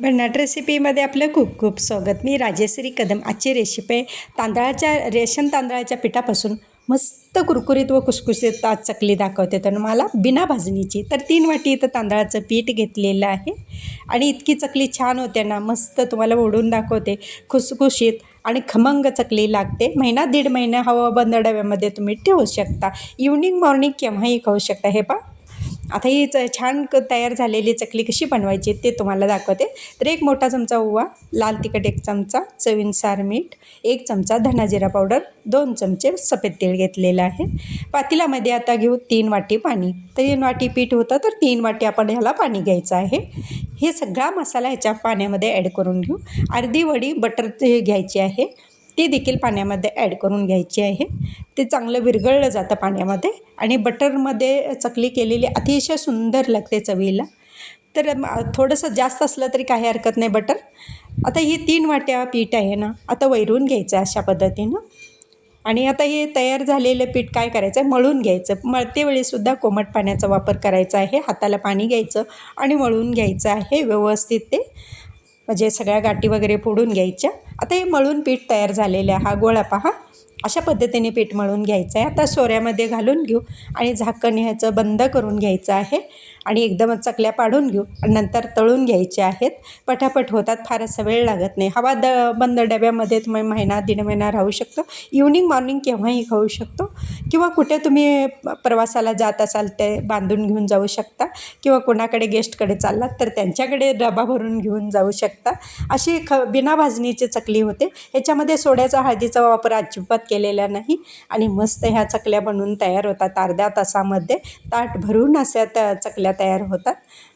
भन्नाट रेसिपीमध्ये आपलं खूप खूप स्वागत. मी राजेश्री कदम आजची रेसिपी आहे तांदळाच्या रेशन तांदळाच्या पिठापासून मस्त कुरकुरीत व कुसकुशीत आज चकली दाखवते. तर मला बिना भाजणीची तर तीन वाटी इथं तांदळाचं पीठ घेतलेलं आहे. आणि इतकी चकली छान होते ना मस्त तुम्हाला ओढून दाखवते. खुसखुशीत आणि खमंग चकली लागते. महिना दीड महिना हवा बंद डब्यामध्ये तुम्ही ठेवू शकता. इव्हनिंग मॉर्निंग केव्हाही खाऊ शकता. हे पा आता ही च छान क तयार झालेली चकली कशी बनवायची ते तुम्हाला दाखवते. तर एक मोठा चमचा ओवा लाल तिखट एक चमचा चवीनुसार मीठ एक चमचा धनाजिरा पावडर दोन चमचे सफेद तेल घेतलेलं आहे. पातेल्यामध्ये आता घेऊ तीन वाटी पाणी. तीन वाटी पीठ होतं तर तीन वाटी आपण ह्याला पाणी घ्यायचं आहे. हे सगळा मसाला ह्याच्या पाण्यामध्ये ॲड करून घेऊ. अर्धी वडी बटर ते घ्यायची आहे. ती देखील पाण्यामध्ये ॲड करून घ्यायची आहे. ते चांगलं विरघळलं जातं पाण्यामध्ये आणि बटरमध्ये चकली केलेली अतिशय सुंदर लागते चवीला. तर थोडंसं जास्त असलं तरी काही हरकत नाही बटर. आता ही तीन वाट्या पीठ आहे ना आता वैरून घ्यायचं अशा पद्धतीनं. आणि आता हे तयार झालेलं पीठ काय करायचं आहे? मळून घ्यायचं. मळतेवेळीसुद्धा कोमट पाण्याचा वापर करायचा आहे. हाताला पाणी घ्यायचं आणि मळून घ्यायचं आहे व्यवस्थित ते. म्हणजे सगळ्या गाठी वगैरे फोडून घ्यायच्या. आता हे मळून पीठ तयार झालेलं आहे हा गोळा पहा. अशा पद्धतीने पीठ मळून घ्यायचं आहे. आता सोऱ्यामध्ये घालून घेऊ आणि झाकण ह्याचं बंद करून घ्यायचं आहे. आणि एकदमच चकल्या पाडून घेऊ. आणि नंतर तळून घ्यायचे आहेत. पटापट होतात फारसा वेळ लागत नाही. हवा द बंद डब्यामध्ये तुम्ही महिना दीड महिना राहू शकतो. इव्हनिंग मॉर्निंग केव्हाही खाऊ शकतो. किंवा कुठे तुम्ही प- प्रवासाला जात असाल ते बांधून घेऊन जाऊ शकता. किंवा कोणाकडे गेस्टकडे चाललात तर त्यांच्याकडे डबा भरून घेऊन जाऊ शकता. अशी ख बिना भाजणीचे चकले होते. ह्याच्यामध्ये सोड्याचा हळदीचा वापर अजिबात केलेला नाही. आणि मस्त ह्या चकल्या बनवून तयार होतात अर्ध्या तासामध्ये. ताट भरून अशा त्या चकल्या तयार होतात.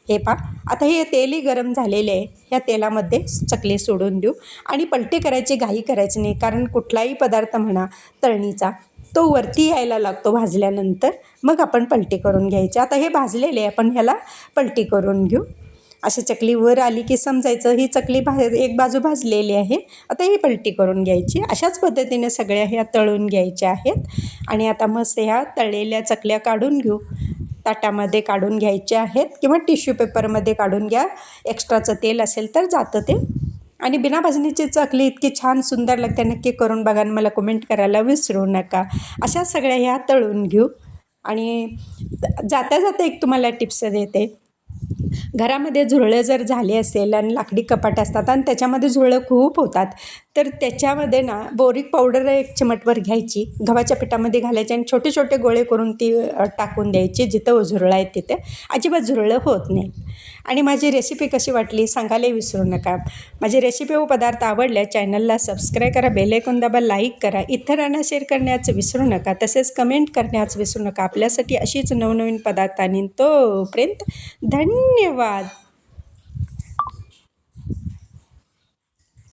हे पा आता हे तेलही गरम झालेले आहे. ह्या तेलामध्ये चकली सोडून देऊ. आणि पलटी करायची घाई करायची नाही. कारण कुठलाही पदार्थ म्हणा तळणीचा तो वरती यायला लागतो भाजल्यानंतर. मग आपण पलटी करून घ्यायची. आता हे भाजलेले आहे. आपण ह्याला पलटी करून घेऊ. अशी चकली वर आली की समजायचं ही चकली भा एक बाजू भाजलेली आहे. आता ही पलटी करून घ्यायची. अशाच पद्धतीने सगळ्या ह्या तळून घ्यायच्या आहेत. आणि आता मस्त ह्या तळलेल्या चकल्या काढून घेऊ. ताटामध्ये काढून घ्यायच्या आहेत किंवा टिश्यू पेपरमध्ये काढून घ्या. एक्स्ट्राचं तेल असेल तर जातं ते. आणि बिना भाजणीची चकली इतकी छान सुंदर लागते. नक्की करून बघा आणि मला कमेंट करायला विसरू नका. अशा सगळ्या ह्या तळून घेऊ. आणि जाता जाता एक तुम्हाला टिप्स देते. घरामध्ये झुरळं जर झाले असेल आणि लाकडी कपाट असतात आणि त्याच्यामध्ये झुरळं खूप होतात तर त्याच्यामध्ये ना बोरिक पावडर एक चिमटवर घ्यायची गव्हाच्या पिठामध्ये घालायची आणि छोटे छोटे गोळे करून ती टाकून द्यायची जिथं झुरळं आहेत तिथे. अजिबात झुरळं होत नाही. आणि माझी रेसिपी कशी वाटली सांगायला विसरू नका. माझी रेसिपी व हो पदार्थ आवडल्या चॅनलला सबस्क्राईब करा बेलायकॉन दाबा लाईक करा. इतरांना शेअर करण्याचं विसरू नका. तसेच कमेंट करण्याचं विसरू नका. आपल्यासाठी अशीच नवनवीन पदार्थ आणि तोपर्यंत धन्यवाद.